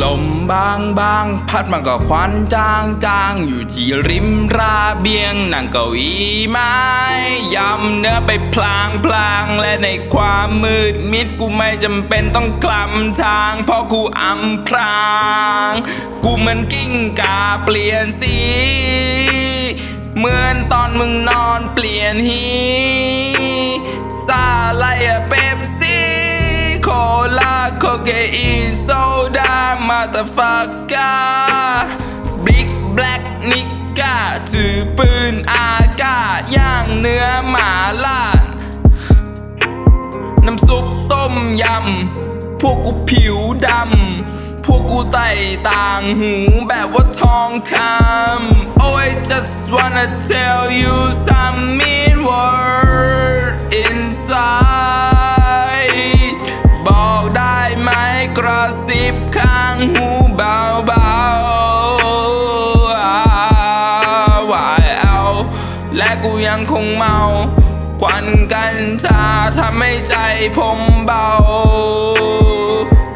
ลมบางบางพัดมาก็ควันจางจางอยู่ที่ริมราเบียงนั่งเก้าอี้ไม้ยำเนื้อไปพลางพลางและในความมืดมิดกูไม่จำเป็นต้องกลำทาง เพราะกูอำพราง กูเหมือนกิ้งกาเปลี่ยนสี เหมือนตอนมึงนอนเปลี่ยนฮีซาไลอะเป๊ปซี่โคลาโคเกอีน โซดามาตาฟักกาบิ๊กแบล็กนิกกาถือปืนอากาย่างเนื้อหมาล่าน้ำซุปต้มยำ พวกกูผิวดำ พวกกูไต่ต่างหูแบบว่าทองคำ Oh I just wanna tell you some mean word inside ระซิบข้างหูเบาๆวายเอา และกูยังคงเมา ควันกัญชาทำให้ใจผมเบา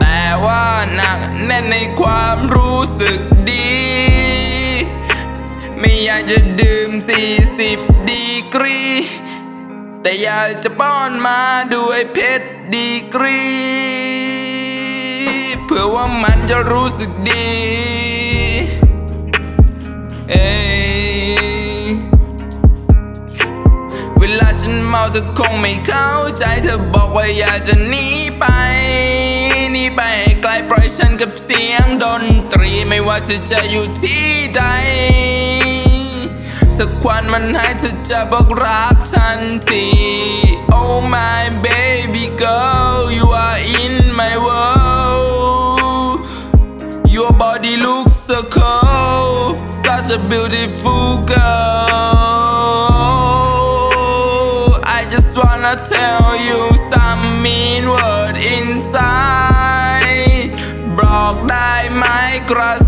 แต่ว่าหนักแน่นในความรู้สึกดี ไม่อยากจะดื่ม 40 ดีกรีแต่อยากจะป้อนมาด้วยเพชรดีกรี เพื่อว่ามันจะรู้สึกดี เอ้ยเวลาฉันเมาเธอคงไม่เข้าใจเธอบอกว่าอยากจะหนีไปหนีไปให้ไกลปล่อยฉันกับเสียงดนตรีไม่ว่าเธอจะอยู่ที่ใดถ้าควันมันหายเธอจะบอกรักทันที Oh my baby girl so cold, such a beautiful girl. I just wanna tell you some mean word inside. Broke die my cross.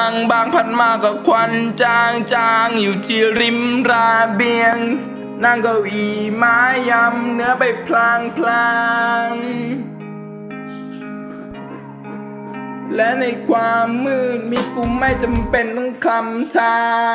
างบางพัดมากับควันจางจางอยู่ที่ริมราเบียง นั่งเก้าอี้ไม้ยำเนื้อไปพลางพลางและในความมืดมิดกูไม่จำเป็นต้องคลำทาง